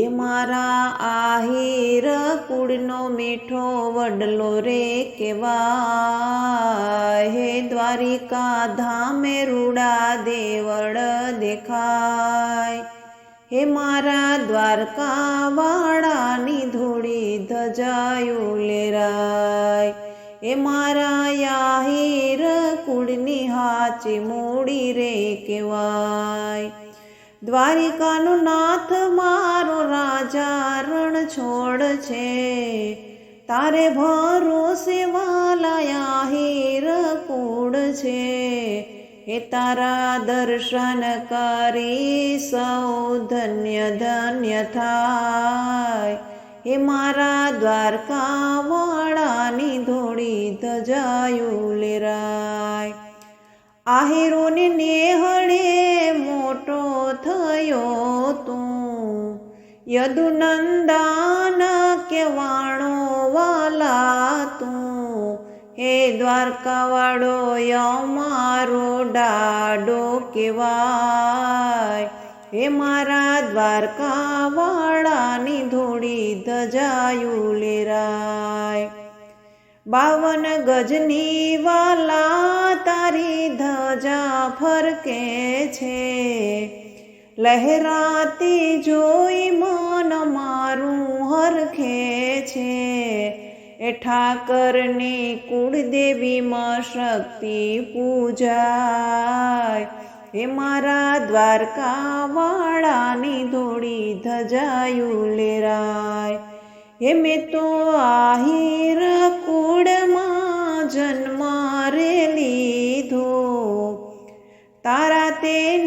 એ મારા આહિર કુળનો મીઠો વડલો રે કેવા હે દ્વારિકા ધામે રૂડા દેવળ દેખાય. હે મારા દ્વારકા વાળાની ધૂળી ધજાયું લેરાય. એ મારા યાહીર કુળની હાચી મૂડી રે કેવાય દ્વારિકાનો નાથ મારો રાજા રણ છોડ છે. તારે ભરોસે વાલાયા હીર કુળ છે. એ તારા દર્શન કરી સૌ ધન્ય ધન્ય થાય. એ મારા દ્વારકા વાળાની ધોળી ધજાયું લેરાય આહિરોને નેહળે યદુનંદાન કેવાણો વાલા તું. હે દ્વારકાવાળો અમારો ડાડો કેવાય હે મારા દ્વારકાવાળાની ધોળી ધજાયું લેરાય બાવન ગજની વાલા તારી ધજા ફરકે છે. લહેરાતી જોઈ મન મારું હરખે છે. એ ઠાકરની કુળદેવીમાં શક્તિ પૂજાય. એ મારા દ્વારકા વાળાની ધોળી ધજાયું લેરાય. હે મેં તો આહિર કુળમાં જન્મ રે લીધો. તારા તે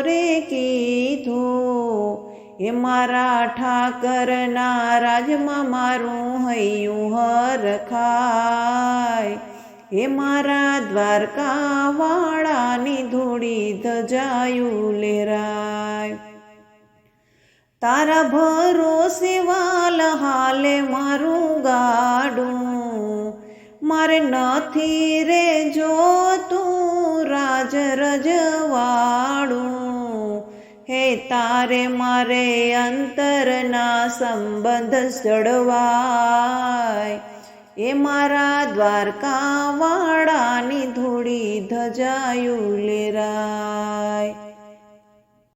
રે કીધો, એ મારા ઠાકરના રાજમાં મારું હૈયું હરખાય. એ મારા દ્વારકા વાળાની ધૂળી ધજાયું લેરાય. તારા ભરોસે વાલ હાલે મારું ગાડું. મારે નથી રે જો તું રાજ રજવાડું હે તારે મારે અંતરના સંબંધ જળવાય. એ મારા દ્વારકા વાળાની ધૂળી ધજાયું લેરાય.